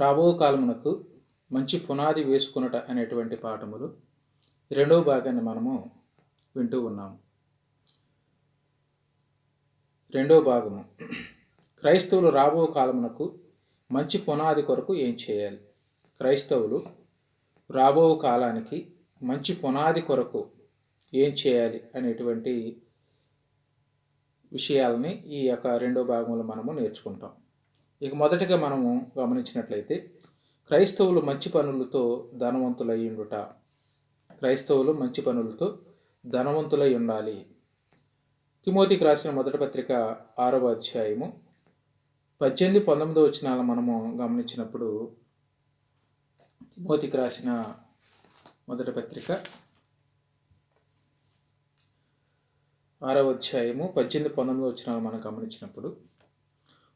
రాబో కాలమునకు మంచి పునాది వేసుకునట అనేటువంటి పాఠములు రెండవ భాగాన్ని మనము వింటూ ఉన్నాము రెండవ భాగము. క్రైస్తవులు రాబో కాలమునకు మంచి పునాది కొరకు ఏం చేయాలి? క్రైస్తవులు రాబో కాలానికి మంచి పునాది కొరకు ఏం చేయాలి అనేటువంటి విషయాలని ఈ యొక్క రెండో భాగంలో మనము నేర్చుకుంటాం. ఇక మొదటగా మనము గమనించినట్లయితే క్రైస్తవులు మంచి పనులతో ధనవంతులై ఉండుట. క్రైస్తవులు మంచి పనులతో ధనవంతులై ఉండాలి. తిమోతికి రాసిన మొదటి పత్రిక ఆరవ అధ్యాయము పద్దెనిమిది పంతొమ్మిదో వచ్చినాల మనము గమనించినప్పుడు తిమోతికి రాసిన మొదటి పత్రిక ఆరవ అధ్యాయము పద్దెనిమిది పంతొమ్మిది వచ్చినాలు మనం గమనించినప్పుడు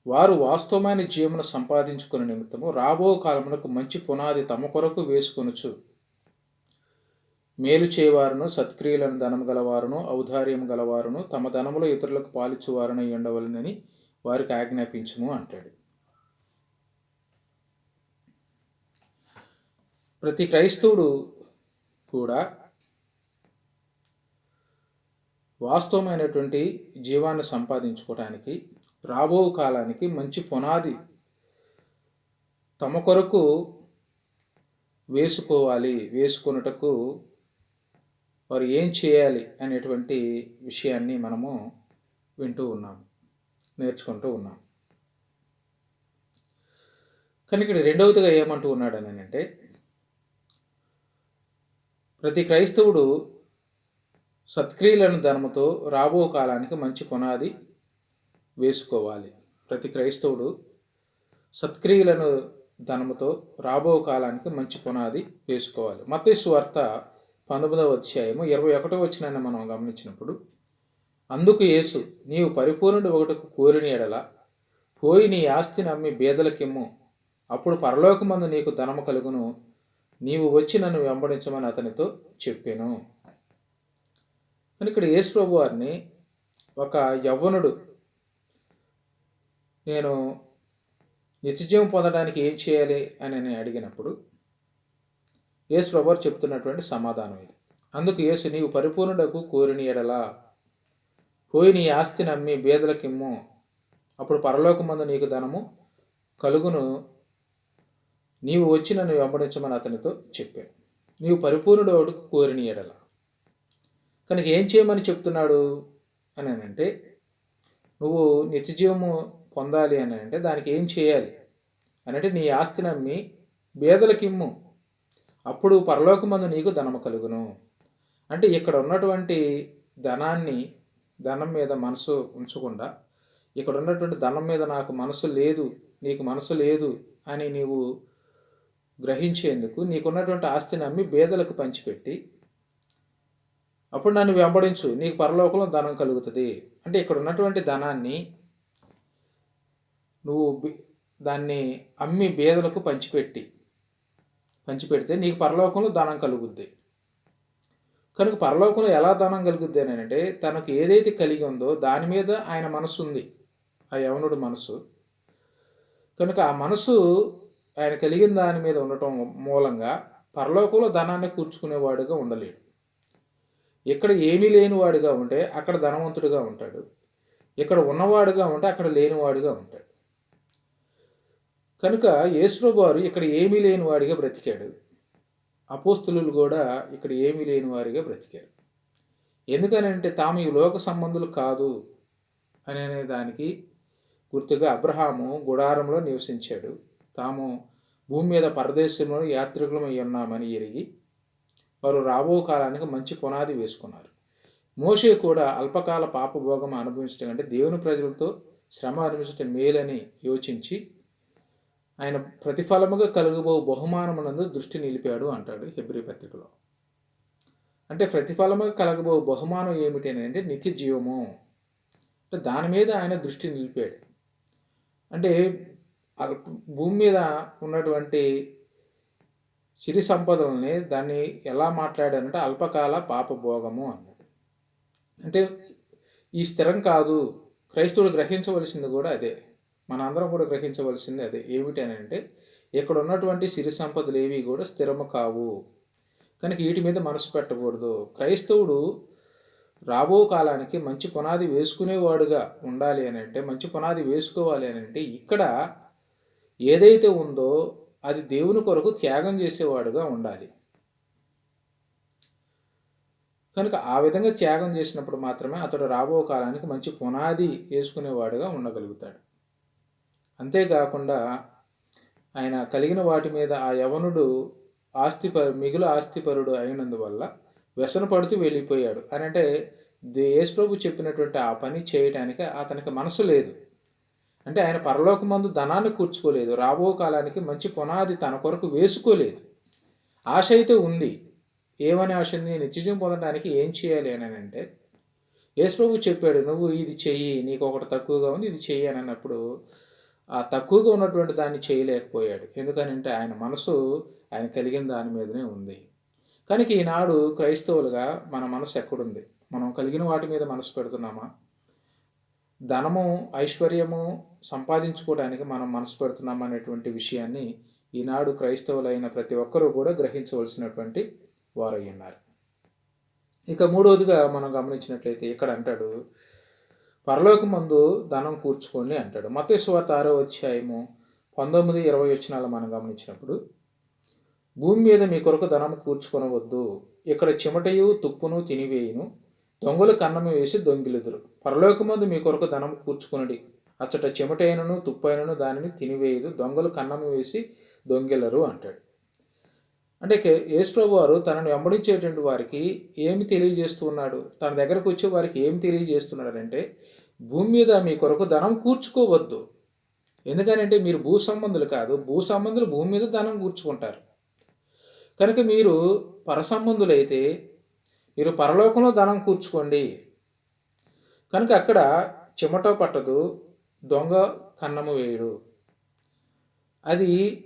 వారు వాస్తవమైన జీవన సంపాదించుకునే నిమిత్తము రాబో కాలమునకు మంచి పునాది తమ కొరకు వేసుకొనుచు. మేలు చేయవారును సత్క్రియలను ధనం గలవారును ఔదార్యం గలవారును తమ ధనములో ఇతరులకు పాలిచ్చేవారని ఉండవలనని వారికి ఆజ్ఞాపించము అంటాడు. ప్రతి క్రైస్తవుడు కూడా వాస్తవమైనటువంటి జీవాన్ని సంపాదించుకోవడానికి రాబో కాలానికి మంచి పునాది తమ కొరకు వేసుకోవాలి వేసుకొనుటకు వారు ఏం చేయాలి అనేటువంటి విషయాన్ని మనము వింటూ ఉన్నాం నేర్చుకుంటూ ఉన్నాం. కానీ ఇక్కడ రెండవదిగా ఏమంటూ ఉన్నాడు అంటే ప్రతి క్రైస్తవుడు సత్క్రియలను ధర్మతో రాబో కాలానికి మంచి పునాది వేసుకోవాలి. ప్రతి క్రైస్తవుడు సత్క్రియలను ధనముతో రాబో కాలానికి మంచి పునాది వేసుకోవాలి. మత్తేసు వార్త పంతొమ్మిదవ అధ్యాయము ఇరవై ఒకటో వచ్చిన మనం గమనించినప్పుడు అందుకు యేసు నీవు పరిపూర్ణుడు ఒకటికి కోరిన ఎడల పోయి నీ ఆస్తిని అమ్మి బీదలకిమ్ము. అప్పుడు పరలోకమందు నీకు ధనము కలుగును. నీవు వచ్చి నన్ను వెంబడించమని అతనితో చెప్పాను. అని ఇక్కడ యేసు ప్రభు వారిని ఒక యవ్వనుడు నేను నిత్యజీవం పొందడానికి ఏం చేయాలి అని నేను అడిగినప్పుడు యేసు ప్రభువారు చెప్తున్నటువంటి సమాధానం ఇది. అందుకు యేసు నీవు పరిపూర్ణుడకు కోరిని ఎడలా పోయి నీ ఆస్తి నమ్మి బేదలకిమ్ము. అప్పుడు పరలోకమందు నీకు ధనము కలుగును. నీవు వచ్చి నన్ను వెంబడించమని అతనితో చెప్పాను. నీవు పరిపూర్ణుడు కోరిని ఎడల. కనుక ఏం చేయమని చెప్తున్నాడు అని అంటే నువ్వు నిత్యజీవము పొందాలి అని అంటే దానికి ఏం చేయాలి? అని అంటే నీ ఆస్తిని అమ్మి బేదలకిమ్ము. అప్పుడు పరలోకమందు నీకు ధనము కలుగును. అంటే ఇక్కడ ఉన్నటువంటి ధనాన్ని ధనం మీద మనసు ఉంచకుండా ఇక్కడ ఉన్నటువంటి ధనం మీద నాకు మనసు లేదు నీకు మనసు లేదు అని నీవు గ్రహించేందుకు నీకున్నటువంటి ఆస్తిని అమ్మి బేదలకు పంచిపెట్టి అప్పుడు నన్ను వెంబడించు నీకు పరలోకంలో ధనం కలుగుతుంది. అంటే ఇక్కడ ఉన్నటువంటి ధనాన్ని నువ్వు దాన్ని అమ్మి బేదలకు పంచిపెట్టి పంచిపెడితే నీకు పరలోకంలో ధనం కలుగుద్ది. కనుక పరలోకంలో ఎలా ధనం కలుగుద్ది అని అంటే తనకు ఏదైతే కలిగి ఉందో దాని మీద ఆయన మనసు ఉంది. ఆ యవనుడు మనసు కనుక ఆ మనసు ఆయన కలిగిన దాని మీద ఉండటం మూలంగా పరలోకంలో ధనాన్ని కూర్చుకునేవాడుగా ఉండలేడు. ఇక్కడ ఏమీ లేనివాడుగా ఉంటే అక్కడ ధనవంతుడిగా ఉంటాడు. ఇక్కడ ఉన్నవాడుగా ఉంటే అక్కడ లేనివాడుగా ఉంటాడు. కనుక యేసుప్రభు వారు ఇక్కడ ఏమీ లేని వాడిగా బ్రతికాడు. అపోస్తులు కూడా ఇక్కడ ఏమీ లేని వారిగా బ్రతికారు. ఎందుకనంటే తాము ఈ లోక సంబంధులు కాదు అనే దానికి గుర్తుగా అబ్రహాము గుడారంలో నివసించాడు. తాము భూమి మీద పరదేశంలో యాత్రికులమై ఉన్నామని ఎరిగి వారు రాబో కాలానికి మంచి పునాది వేసుకున్నారు. మోషే కూడా అల్పకాల పాపభోగం అనుభవించడం అంటే దేవుని ప్రజలతో శ్రమ అనుభవించడం మేలని యోచించి ఆయన ప్రతిఫలముగా కలుగుబో బహుమానమునందు దృష్టి నిలిపాడు అంటాడు హెబ్రి పత్రికలో. అంటే ప్రతిఫలముగా కలగబో బహుమానం ఏమిటి అని అంటే నిత్య జీవము. అంటే దాని మీద ఆయన దృష్టి నిలిపాడు. అంటే భూమి మీద ఉన్నటువంటి సిరి సంపదలని దాన్ని ఎలా మాట్లాడానంటే అల్పకాల పాపభోగము అన్నాడు. అంటే ఈ స్థిరం కాదు క్రైస్తవుడు గ్రహించవలసింది కూడా అదే. మన అందరం కూడా గ్రహించవలసింది అదే. ఏమిటి అని అంటే ఇక్కడ ఉన్నటువంటి సిరి సంపదలు ఏవి కూడా స్థిరము కావు. కనుక వీటి మీద మనసు పెట్టకూడదు. క్రైస్తవుడు రాబో కాలానికి మంచి పునాది వేసుకునేవాడుగా ఉండాలి అని అంటే మంచి పునాది వేసుకోవాలి అని అంటే ఇక్కడ ఏదైతే ఉందో అది దేవుని కొరకు త్యాగం చేసేవాడుగా ఉండాలి. కనుక ఆ విధంగా త్యాగం చేసినప్పుడు మాత్రమే అతడు రాబో కాలానికి మంచి పునాది వేసుకునేవాడుగా ఉండగలుగుతాడు. అంతేకాకుండా ఆయన కలిగిన వాటి మీద ఆ యవనుడు ఆస్తిప మిగులు ఆస్తిపరుడు అయినందువల్ల వ్యసన పడుతూ వెళ్ళిపోయాడు. అని అంటే యేసుప్రభు చెప్పినటువంటి ఆ పని చేయడానికి అతనికి మనసు లేదు. అంటే ఆయన పరలోకమందు ధనాన్ని కూర్చుకోలేదు. రాబో కాలానికి మంచి పునాది తన కొరకు వేసుకోలేదు. ఆశ అయితే ఉంది. ఏమని ఆశ ఉంది నిత్యజం పొందడానికి ఏం చేయాలి అని అంటే యేసుప్రభు చెప్పాడు నువ్వు ఇది చెయ్యి నీకు ఒకటి తక్కువగా ఉంది ఇది చెయ్యి అని అన్నప్పుడు ఆ తక్కువగా ఉన్నటువంటి దాన్ని చేయలేకపోయాడు. ఎందుకనంటే ఆయన మనసు ఆయన కలిగిన దాని మీదనే ఉంది. కనుక ఈనాడు క్రైస్తవులుగా మన మనసు ఎక్కడుంది? మనం కలిగిన వాటి మీద మనసు పెడుతున్నామా? ధనము ఐశ్వర్యము సంపాదించుకోవడానికి మనం మనసు పెడుతున్నాం అనేటువంటి విషయాన్ని ఈనాడు క్రైస్తవులైన ప్రతి ఒక్కరూ కూడా గ్రహించవలసినటువంటి వారై ఉన్నారు. ఇక మూడవదిగా మనం గమనించినట్లయితే ఇక్కడ అంటాడు పరలోకమందు ధనం కూర్చుకోండి అంటాడు. మతేశ్వార్త ఆరో అధ్యాయము పంతొమ్మిది ఇరవై వచ్చినాలు మనం గమనించినప్పుడు భూమి మీద మీ కొరకు ధనం కూర్చుకొనవద్దు. ఇక్కడ చిమటయు తుప్పును తినివేయును. దొంగలు కన్నము వేసి దొంగిలుదురు. పరలోకమందు మీ కొరకు ధనం కూర్చుకునడి. అచ్చట చెమటైనను తుప్పైనను దానిని తినివేయదు. దొంగలు కన్నము వేసి దొంగిలరు అంటాడు. అంటే యేసుప్రభు వారు తనను వెంబడించేటువంటి వారికి ఏమి తెలియజేస్తున్నాడు తన దగ్గరకు వచ్చే వారికి ఏమి తెలియజేస్తున్నాడు అంటే భూమి మీద మీ కొరకు ధనం కూర్చుకోవద్దు. ఎందుకనంటే మీరు భూ సంబంధులు కాదు భూ సంబంధులు భూమి మీద ధనం కూర్చుకుంటారు. కనుక మీరు పరసంబంధులైతే మీరు పరలోకంలో ధనం కూర్చుకోండి. కనుక అక్కడ చెమట పట్టదు దొంగ కన్నము వేయడు. అది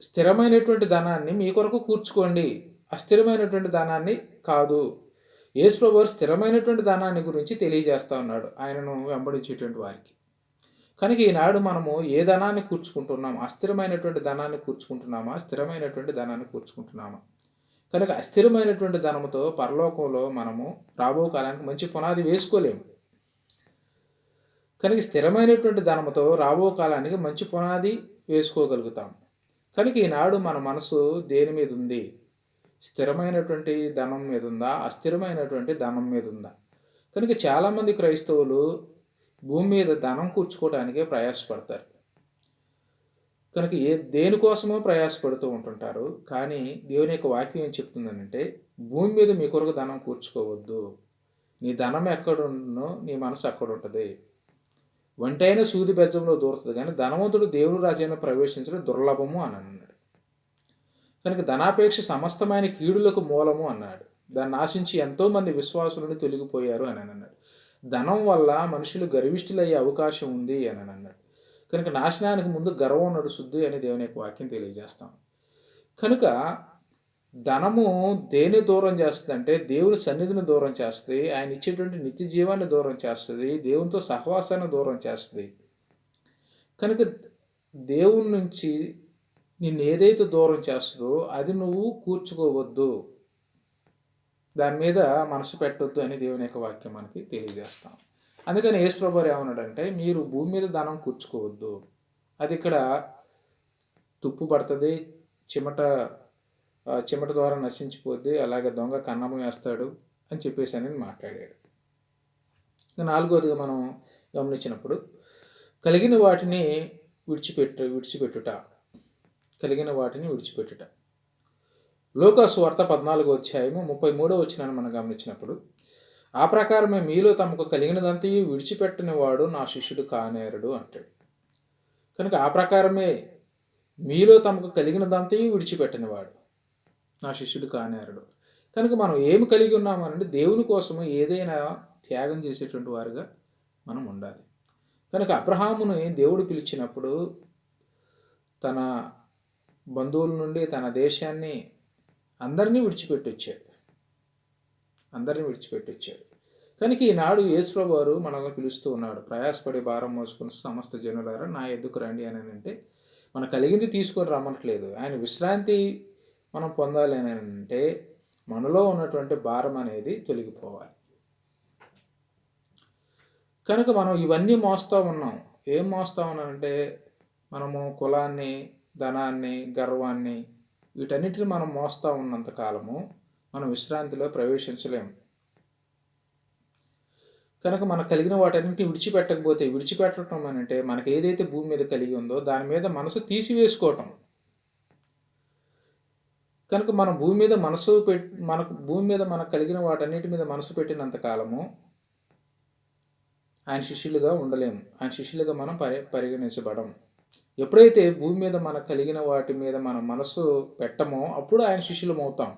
స్థిరమైనటువంటి ధనాన్ని మీ కొరకు కూర్చుకోండి. అస్థిరమైనటువంటి ధనాన్ని కాదు. యేసుప్రభు స్థిరమైనటువంటి ధనాన్ని గురించి తెలియజేస్తూ ఉన్నాడు. ఆయనను వెంబడించేటువంటి వారికి. కనుక ఈనాడు మనము ఏ ధనాన్ని కూర్చుకుంటున్నాం? అస్థిరమైనటువంటి ధనాన్ని కూర్చుకుంటున్నామా? స్థిరమైనటువంటి ధనాన్ని కూర్చుకుంటున్నామా? కనుక అస్థిరమైనటువంటి ధనముతో పరలోకంలో మనము రాబో కాలానికి మంచి పునాది వేసుకోలేము. కనుక స్థిరమైనటువంటి ధనముతో రాబో కాలానికి మంచి పునాది వేసుకోగలుగుతాం. కనుక ఈనాడు మన మనసు దేని మీద ఉంది? స్థిరమైనటువంటి ధనం మీద ఉందా అస్థిరమైనటువంటి ధనం మీద ఉందా కనుక చాలామంది క్రైస్తవులు భూమి మీద ధనం కూర్చుకోవడానికే ప్రయాసపడతారు. కనుక ఏ దేనికోసమో ప్రయాసపడుతూ ఉంటుంటారు. కానీ దేవుని యొక్క వాక్యం ఏం చెప్తుందనంటే భూమి మీద మీ కొరకు ధనం కూర్చుకోవద్దు. నీ ధనం ఎక్కడున్నో నీ మనసు అక్కడ ఉంటుంది వంటైన సూది బెజ్జంలో దూరుతుంది. కానీ ధనవంతుడు దేవుడు రాజైన ప్రవేశించడం దుర్లభము అని అన్నాడు. కనుక ధనాపేక్ష సమస్తమైన కీడులకు మూలము అన్నాడు. దాన్ని ఆశించి ఎంతోమంది విశ్వాసులను తొలగిపోయారు అని అన్నాడు. ధనం వల్ల మనుషులు గర్విష్ఠులయ్యే అవకాశం ఉంది అని అన్నాడు. కనుక నాశనానికి ముందు గర్వం నడుస్తుంది అని దేవుని యొక్క వాక్యం తెలియజేస్తాం. కనుక ధనము దేని దూరం చేస్తుంది అంటే దేవుని సన్నిధిని దూరం చేస్తుంది ఆయన ఇచ్చేటువంటి నిత్య జీవాన్ని దూరం చేస్తుంది దేవునితో సహవాసాన్ని దూరం చేస్తుంది. కనుక దేవుని నుంచి నిన్ను ఏదైతే దూరం చేస్తుందో అది నువ్వు కూర్చుకోవద్దు. దాని మీద మనసు పెట్టొద్దు అని దేవుని యొక్క వాక్యం మనకి తెలియజేస్తాం. అందుకని యేసుప్రభు ఏమన్నాడంటే మీరు భూమి మీద ధనం కూర్చుకోవద్దు. అది ఇక్కడ తుప్పు పడుతుంది చిమట చిమట ద్వారా నశించిపోద్ది అలాగే దొంగ కన్నము వేస్తాడు అని చెప్పేసి అని మాట్లాడాడు. నాలుగోదిగా మనం గమనించినప్పుడు కలిగిన వాటిని విడిచిపెట్టు విడిచిపెట్టుట. కలిగిన వాటిని విడిచిపెట్టుట. లోకస్వార్త పద్నాలుగో అధ్యాయము ముప్పై మూడో వచ్చినాన్ని మనం గమనించినప్పుడు ఆ ప్రకారమే మీలో తమకు కలిగినదంతయు విడిచిపెట్టని వాడు నా శిష్యుడు కానేరుడు అంటాడు. కనుక ఆ ప్రకారమే మీలో తమకు కలిగినదంతయు విడిచిపెట్టని వాడు నా శిష్యుడు కానేరుడు. కనుక మనం ఏమి కలిగి ఉన్నామనంటే దేవుని కోసము ఏదైనా త్యాగం చేసేటువంటి వారుగా మనం ఉండాలి. కనుక అబ్రహాముని దేవుడు పిలిచినప్పుడు తన బంధువుల నుండి తన దేశాన్ని అందరినీ విడిచిపెట్టొచ్చాడు. అందరినీ విడిచిపెట్టొచ్చాడు. కనుక ఈనాడు యేసుప్రభు వారు మనల్ని పిలుస్తూ ఉన్నాడు. ప్రయాసపడి భారం మోసుకుని సమస్త జనులారా నా ఎద్దుకు రండి అని అంటే మన కలిగింది తీసుకొని రమ్మట్లేదు ఆయన విశ్రాంతి మనం పొందాలి అని అంటే మనలో ఉన్నటువంటి భారం అనేది తొలగిపోవాలి. కనుక మనం ఇవన్నీ మోస్తూ ఉన్నాం. ఏం మోస్తూ ఉన్నామంటే మనము కులాన్ని ధనాన్ని గర్వాన్ని వీటన్నిటిని మనం మోస్తూ ఉన్నంత కాలము మనం విశ్రాంతిలో ప్రవేశించలేము. కనుక మనకు కలిగిన వాటన్నింటిని విడిచిపెట్టకపోతే విడిచిపెట్టడం అని అంటే మనకు ఏదైతే భూమి మీద కలిగి ఉందో దాని మీద మనసు తీసివేసుకోవటం. కనుక మనం భూమి మీద మనసు పెట్ మనకు భూమి మీద మనకు కలిగిన వాటన్నిటి మీద మనసు పెట్టినంత కాలము ఆయన శిష్యులుగా ఉండలేము. ఆయన శిష్యులుగా మనం పరి పరిగణించబడం. ఎప్పుడైతే భూమి మీద మనకు కలిగిన వాటి మీద మన మనసు పెట్టమో అప్పుడు ఆయన శిష్యులం అవుతాం.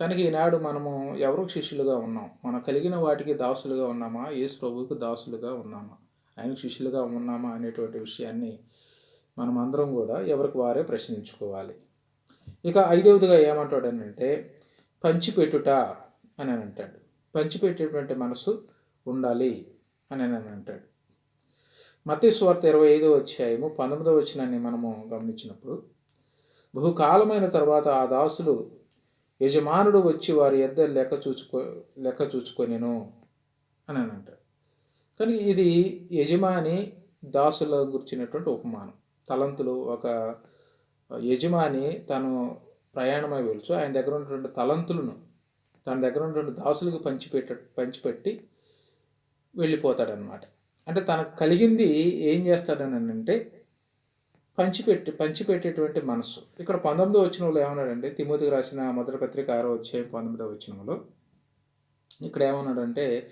కనుక ఈనాడు మనము ఎవరికి శిష్యులుగా ఉన్నాం? మనం కలిగిన వాటికి దాసులుగా ఉన్నామా? యేసు ప్రభువుకి దాసులుగా ఉన్నామా? ఆయనకు శిష్యులుగా ఉన్నామా అనేటువంటి విషయాన్ని మనం అందరం కూడా ఎవరికి వారే ప్రశ్నించుకోవాలి. ఇక ఐదవదిగా ఏమంటాడనంటే పంచిపెట్టుట అని అని అంటాడు. పంచిపెట్టేటువంటి మనసు ఉండాలి అని అని అంటాడు. మత ఇరవై ఐదో అధ్యాయము పంతొమ్మిదో వచ్చినాన్ని మనము గమనించినప్పుడు బహుకాలమైన తర్వాత ఆ దాసులు యజమానుడు వచ్చి వారి ఎద్ద లెక్క చూచుకో లెక్క చూచుకొనిను అని అని అంటాడు కానీ ఇది యజమాని దాసుల గురించినటువంటి ఉపమానం. తలంతులు ఒక యజమాని తను ప్రయాణమై వెళ్ళచ్చు ఆయన దగ్గర ఉన్నటువంటి తలంతులను తన దగ్గర ఉన్నటువంటి దాసులకు పంచిపెట్ట పంచిపెట్టి వెళ్ళిపోతాడనమాట అంటే తనకు కలిగింది ఏం చేస్తాడని అంటే పంచిపెట్టి పంచిపెట్టేటువంటి మనస్సు. ఇక్కడ పంతొమ్మిదో వచ్చినంలో ఏమన్నాడంటే తిమోతికి రాసిన మొదటి పత్రిక ఆరో వచ్చే పంతొమ్మిదో వచ్చినంలో ఇక్కడ ఏమన్నాడంటే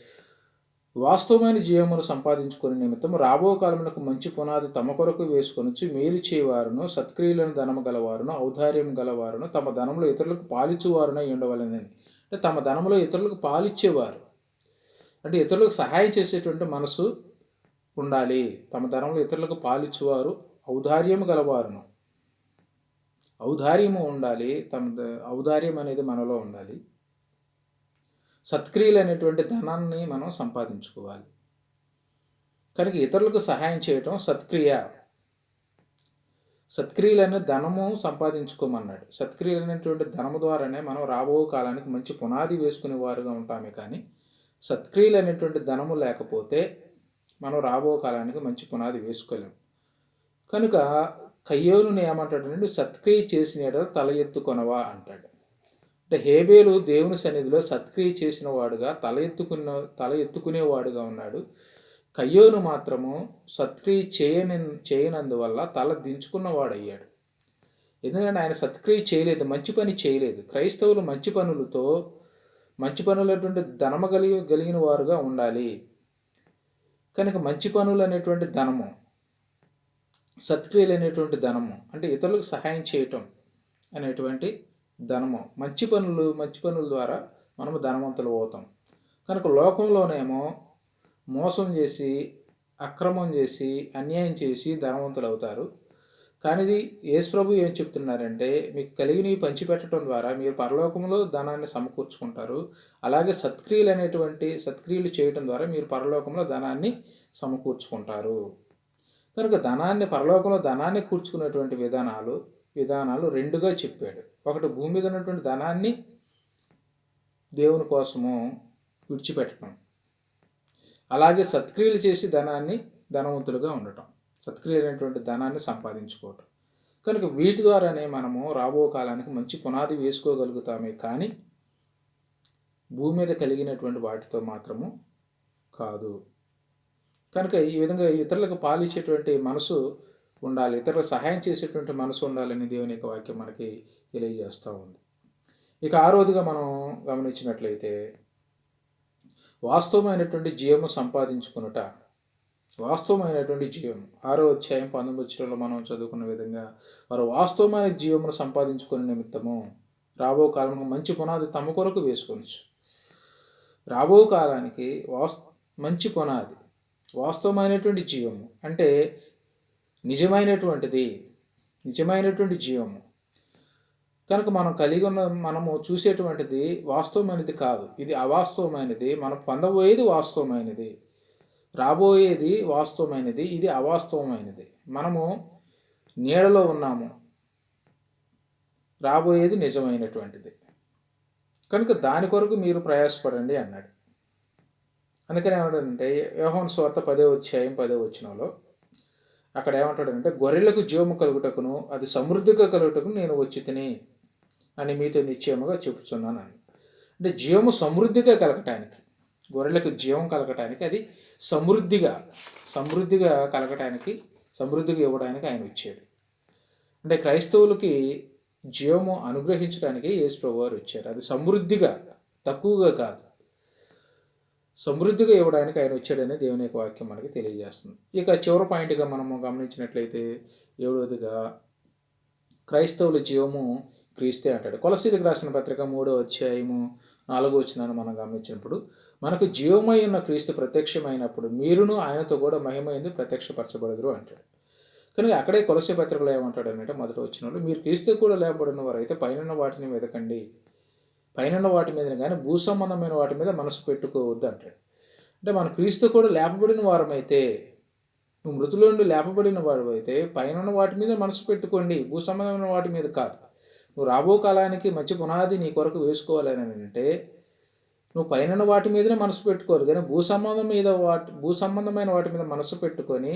వాస్తవమైన జీవమును సంపాదించుకునే నిమిత్తం రాబో కాలమునకు మంచి పునాది తమ కొరకు వేసుకొనిచ్చి మేలు చేయవారును సత్క్రియలను ధనము గలవారును ఔదార్యం గలవారును తమ ధనంలో ఇతరులకు పాలిచ్చేవారునై ఉండవలనని. అంటే తమ ధనంలో ఇతరులకు పాలిచ్చేవారు. అంటే ఇతరులకు సహాయం చేసేటువంటి మనసు ఉండాలి. తమ ధనంలో ఇతరులకు పాలిచ్చేవారు ఔదార్యము గలవారును. ఔదార్యము ఉండాలి. తమ ఔదార్యం అనేది మనలో ఉండాలి. సత్క్రియలు అనేటువంటి ధనాన్ని మనం సంపాదించుకోవాలి. కనుక ఇతరులకు సహాయం చేయటం సత్క్రియ. సత్క్రియలను ధనము సంపాదించుకోమన్నాడు. సత్క్రియలు అనేటువంటి ధనము ద్వారానే మనం రాబో కాలానికి మంచి పునాది వేసుకునే వారుగా ఉంటామే కానీ సత్క్రియలు అనేటువంటి ధనము లేకపోతే మనం రాబో కాలానికి మంచి పునాది వేసుకోలేము కనుక కయ్యోను ఏమంటాడు సత్క్రియ చేసిన తల ఎత్తుకొనవా అంటాడు. అంటే హేబేలు దేవుని సన్నిధిలో సత్క్రియ చేసిన వాడుగా తల ఎత్తుకున్న తల ఎత్తుకునేవాడుగా ఉన్నాడు. కయ్యోను మాత్రము సత్క్రియ చేయని చేయనందువల్ల తల దించుకున్నవాడయ్యాడు ఎందుకంటే ఆయన సత్క్రియ చేయలేదు మంచి పని చేయలేదు. క్రైస్తవులు మంచి పనులతో మంచి పనులటువంటి ధనము కలిగి కలిగిన వారుగా ఉండాలి. కనుక మంచి పనులు అనేటువంటి ధనము సత్క్రియలు అనేటువంటి ధనము అంటే ఇతరులకు సహాయం చేయటం అనేటువంటి ధనము. మంచి పనులు మంచి పనుల ద్వారా మనము ధనవంతులు అవుతాం. కనుక లోకంలోనేమో మోసం చేసి అక్రమం చేసి అన్యాయం చేసి ధనవంతులు అవుతారు. కానీ ఇది యేసుప్రభు ఏం చెప్తున్నారంటే మీకు కలిగినవి పంచిపెట్టడం ద్వారా మీరు పరలోకంలో ధనాన్ని సమకూర్చుకుంటారు. అలాగే సత్క్రియలు అనేటువంటి సత్క్రియలు చేయటం ద్వారా మీరు పరలోకంలో ధనాన్ని సమకూర్చుకుంటారు. కనుక ధనాన్ని పరలోకంలో ధనాన్ని కూర్చుకునేటువంటి విధానాలు విధానాలు రెండుగా చెప్పాడు. ఒకటి భూమి మీద ఉన్నటువంటి ధనాన్ని దేవుని కోసము విడిచిపెట్టడం అలాగే సత్క్రియలు చేసి ధనాన్ని ధనవంతులుగా ఉండటం. సత్క్రియలైనటువంటి ధనాన్ని సంపాదించుకోవటం. కనుక వీటి ద్వారానే మనము రాబో కాలానికి మంచి పునాది వేసుకోగలుగుతామే కానీ భూమి మీద కలిగినటువంటి వాటితో మాత్రము కాదు. కనుక ఈ విధంగా ఇతరులకు పాలించేటువంటి మనసు ఉండాలి ఇతరులకు సహాయం చేసేటువంటి మనసు ఉండాలని దేవుని యొక్క వాక్యం మనకి తెలియజేస్తూ ఉంది. ఇక ఆ రోజుగా మనం గమనించినట్లయితే వాస్తవమైనటువంటి జీవము సంపాదించుకునుట వాస్తవమైనటువంటి జీవం ఆరో అధ్యాయం పంతొమ్మిది వచ్చరంలో మనం చదువుకున్న విధంగా వారు వాస్తవమైన జీవమును సంపాదించుకునే నిమిత్తము రాబో కాలంలో మంచి పునాది తమ కొరకు వేసుకోవచ్చు రాబో కాలానికి వాస్ మంచి పునాది వాస్తవమైనటువంటి జీవము అంటే నిజమైనటువంటిది నిజమైనటువంటి జీవము. కనుక మనం కలిగి ఉన్న మనము చూసేటువంటిది వాస్తవమైనది కాదు. ఇది అవాస్తవమైనది. మనం పొందబోయేది వాస్తవమైనది. రాబోయేది వాస్తవమైనది ఇది అవాస్తవమైనది. మనము నీడలో ఉన్నాము. రాబోయేది నిజమైనటువంటిది. కనుక దాని కొరకు మీరు ప్రయాసపడండి అన్నాడు. అందుకని ఏమంటాడంటే యోహోన్ స్వార్త పదే అధ్యాయం పదే వచ్చినలో అక్కడ ఏమంటాడంటే గొర్రెలకు జీవము కలుగుటకును అది సమృద్ధిగా కలుగుటకు నేను వచ్చి తిని అని మీతో నిశ్చయముగా చెప్పుచున్నాను అంటే జీవము సమృద్ధిగా కలగటానికి గొర్రెలకు జీవం కలగటానికి అది సమృద్ధిగా సమృద్ధిగా కలగటానికి సమృద్ధిగా ఇవ్వడానికి ఆయన వచ్చాడు. అంటే క్రైస్తవులకి జీవము అనుగ్రహించడానికి యేసు ప్రభు వారు వచ్చారు. అది సమృద్ధిగా తక్కువగా కాదు. సమృద్ధిగా ఇవ్వడానికి ఆయన వచ్చాడని దేవుని యొక్క వాక్యం మనకి తెలియజేస్తుంది. ఇక చివరి పాయింట్గా మనము గమనించినట్లయితే ఏడవదిగా క్రైస్తవుల జీవము క్రీస్తే అంటాడు. కొలసీలకు రాసిన పత్రిక మూడో అధ్యాయము నాలుగో వచ్చినాను మనం గమనించినప్పుడు మనకు జీవమై ఉన్న క్రీస్తు ప్రత్యక్షమైనప్పుడు మీరును ఆయనతో కూడా మహిమైంది ప్రత్యక్షపరచబడదురు అంటాడు. కనుక అక్కడే కొలసి పత్రికలు ఏమంటాడు మొదట వచ్చిన వాళ్ళు మీరు క్రీస్తు కూడా లేపబడిన వారు అయితే పైన వాటిని వెతకండి. పైన వాటి మీద కానీ భూ సంబంధమైన వాటి మీద మనసు పెట్టుకోవద్దు అంటాడు. అంటే మన క్రీస్తు కూడా లేపబడిన వారమైతే నువ్వు మృతుల నుండి లేపబడిన వాడు అయితే పైన వాటి మీద మనసు పెట్టుకోండి. భూ సంబంధమైన వాటి మీద కాదు. నువ్వు రాబో కాలానికి మంచి పునాది నీ కొరకు వేసుకోవాలని అంటే నువ్వు పైన వాటి మీదనే మనసు పెట్టుకోవాలి కానీ భూ సంబంధం మీద వాటి భూ సంబంధమైన వాటి మీద మనసు పెట్టుకొని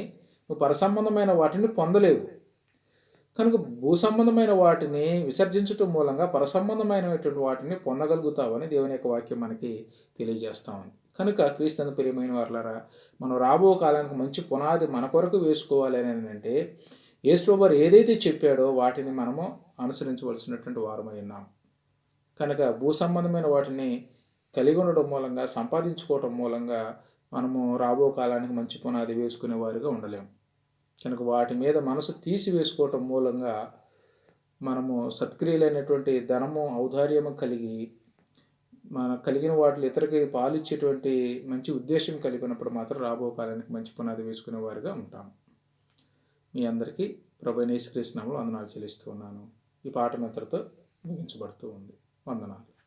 నువ్వు పరసంబంధమైన వాటిని పొందలేవు. కనుక భూ సంబంధమైన వాటిని విసర్జించటం మూలంగా పరసంబంధమైనటువంటి వాటిని పొందగలుగుతావని దేవుని యొక్క వాక్యం మనకి తెలియజేస్తామని కనుక క్రీస్తుని ప్రియమైన వారులారా మనం రాబో కాలానికి మంచి పునాది మన కొరకు వేసుకోవాలి అని అంటే యేసుప్రభు ఏదైతే చెప్పాడో వాటిని మనము అనుసరించవలసినటువంటి వారమై ఉన్నాం. కనుక భూ సంబంధమైన వాటిని కలిగి ఉండడం మూలంగా సంపాదించుకోవటం మూలంగా మనము రాబో కాలానికి మంచి పునాది వేసుకునే వారిగా ఉండలేము. కనుక వాటి మీద మనసు తీసివేసుకోవటం మూలంగా మనము సత్క్రియలైనటువంటి ధనము ఔదార్యము కలిగి మన కలిగిన వాటిలో ఇతరికి పాలిచ్చేటువంటి మంచి ఉద్దేశం కలిగినప్పుడు మాత్రం రాబో కాలానికి మంచి పునాది వేసుకునే వారిగా ఉంటాం మీ అందరికీ ప్రభనేశ్వరిస్తున్నాము వందనాలు చెల్లిస్తూ ఉన్నాను. ఈ పాట మిత్రతో ముగించబడుతూ ఉంది. వందనాలు.